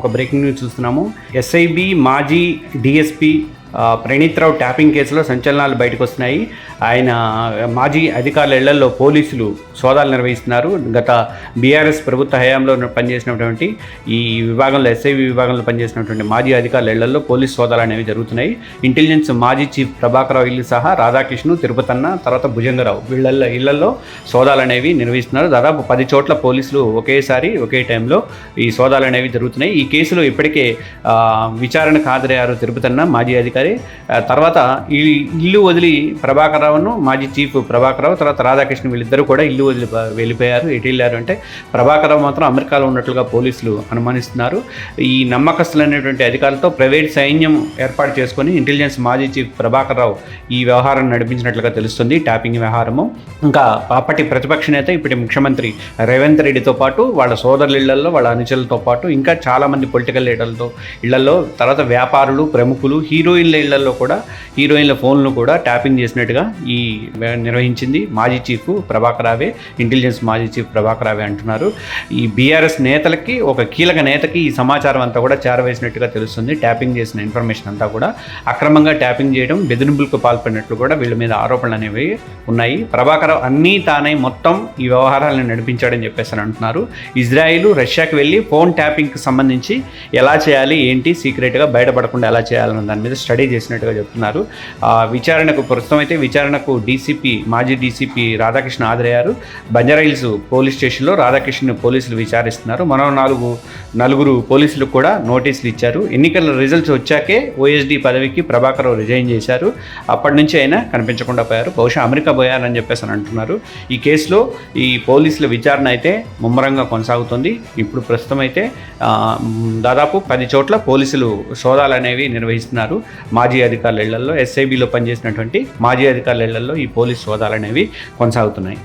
ఒక breaking news చూస్తున్నాము. SIB మాజీ డిఎస్పి ప్రణీత్ రావు ట్యాపింగ్ కేసులో సంచలనాలు బయటకు వస్తున్నాయి ఆయన మాజీ అధికారుల ఇళ్ళలో పోలీసులు సోదాలు నిర్వహిస్తున్నారు. గత బీఆర్ఎస్ ప్రభుత్వ హయాంలో పనిచేసినటువంటి ఈ విభాగంలో ఎస్ఐవి విభాగంలో పనిచేసినటువంటి మాజీ అధికారుల ఇళ్ళలో పోలీస్ సోదాలు అనేవి జరుగుతున్నాయి. ఇంటెలిజెన్స్ మాజీ చీఫ్ ప్రభాకరరావు ఇల్లు సహా రాధాకృష్ణ తిరుపతన్న తర్వాత భుజంగరావు వీళ్ళల్లో ఇళ్ళలో సోదాలు అనేవి నిర్వహిస్తున్నారు. దాదాపు పది చోట్ల పోలీసులు ఒకేసారి ఒకే టైంలో ఈ సోదాలు అనేవి జరుగుతున్నాయి. ఈ కేసులో ఇప్పటికే విచారణ విచారణకు హాజరయ్యారు తిరుపతన్న మాజీ అధికారి సరే తర్వాత ఈ ఇల్లు వదిలి ప్రభాకర్ రావును మాజీ చీఫ్ ప్రభాకర్ రావు తర్వాత రాధాకృష్ణ వీళ్ళిద్దరూ కూడా ఇల్లు వదిలి వెళ్ళిపోయారు ఎటు వెళ్ళారు అంటే ప్రభాకర్ రావు మాత్రం అమెరికాలో ఉన్నట్లుగా పోలీసులు అనుమానిస్తున్నారు. ఈ నమ్మకస్తులైనటువంటి అధికారులతో ప్రైవేట్ సైన్యం ఏర్పాటు చేసుకొని ఇంటెలిజెన్స్ మాజీ చీఫ్ ప్రభాకర్ రావు ఈ వ్యవహారాన్ని నడిపించినట్లుగా తెలుస్తుంది ట్యాపింగ్ వ్యవహారము. ఇంకా అప్పటి ప్రతిపక్ష నేత ఇప్పటి ముఖ్యమంత్రి రేవంత్ రెడ్డితో పాటు వాళ్ళ సోదరుల ఇళ్ళలో వాళ్ళ అనుచరులతో పాటు ఇంకా చాలామంది పొలిటికల్ లీడర్లతో ఇళ్ళలో తర్వాత వ్యాపారులు ప్రముఖులు హీరోయిన్ల ఇళ్ళలో కూడా హీరోయిన్ల ఫోన్లు కూడా ట్యాపింగ్ చేసినట్టుగా ఈ నిర్వహించింది మాజీ చీఫ్ ప్రభాకర్ రావే ఇంటెలిజెన్స్ మాజీ చీఫ్ ప్రభాకర్ రావే అంటున్నారు. ఈ బీఆర్ఎస్ నేతలకి ఒక కీలక నేతకి ఈ సమాచారం అంతా కూడా చేరవేసినట్టుగా తెలుస్తుంది. ట్యాపింగ్ చేసిన ఇన్ఫర్మేషన్ అంతా కూడా అక్రమంగా ట్యాపింగ్ చేయడం బెదిరింపులకు పాల్పడినట్లు కూడా వీళ్ళ మీద ఆరోపణలు అనేవి ఉన్నాయి. ప్రభాకర్ అన్నీ తానై మొత్తం ఈ వ్యవహారాలను నడిపించాడని చెప్పేసి అని అంటున్నారు. ఇజ్రాయిల్ రష్యాకి వెళ్ళి ఫోన్ ట్యాపింగ్కి సంబంధించి ఎలా చేయాలి ఏంటి సీక్రెట్గా బయటపడకుండా ఎలా చేయాలన్న దాని మీద స్టడీ చేసినట్టుగా చెప్తున్నారు. ఆ, విచారణకు ప్రస్తుతం అయితే విచారణకు డీసీపీ మాజీ డీసీపీ రాధాకృష్ణ హాజరయ్యారు. బంజారాహిల్స్ పోలీస్ స్టేషన్లో రాధాకృష్ణ పోలీసులు విచారిస్తున్నారు. మరో నాలుగు నలుగురు పోలీసులు కూడా నోటీసులు ఇచ్చారు. ఎన్నికల రిజల్ట్స్ వచ్చాకే ఓఎస్డీ పదవికి ప్రభాకర్ రిజైన్ చేశారు. అప్పటి నుంచి అయినా కనిపించకుండా పోయారు. బహుశా అమెరికా పోయారని చెప్పేసి అని అంటున్నారు. ఈ కేసులో ఈ పోలీసుల విచారణ అయితే ముమ్మరంగా కొనసాగుతుంది. ఇప్పుడు ప్రస్తుతం అయితే దాదాపు పది చోట్ల పోలీసులు సోదాలు అనేవి నిర్వహిస్తున్నారు. మాజీ అధికారుల ఇళ్ళలో ఎస్ఐబిలో పనిచేసినటువంటి మాజీ అధికారుల ఇళ్ళలో ఈ పోలీస్ సోదాలు అనేవి కొనసాగుతున్నాయి.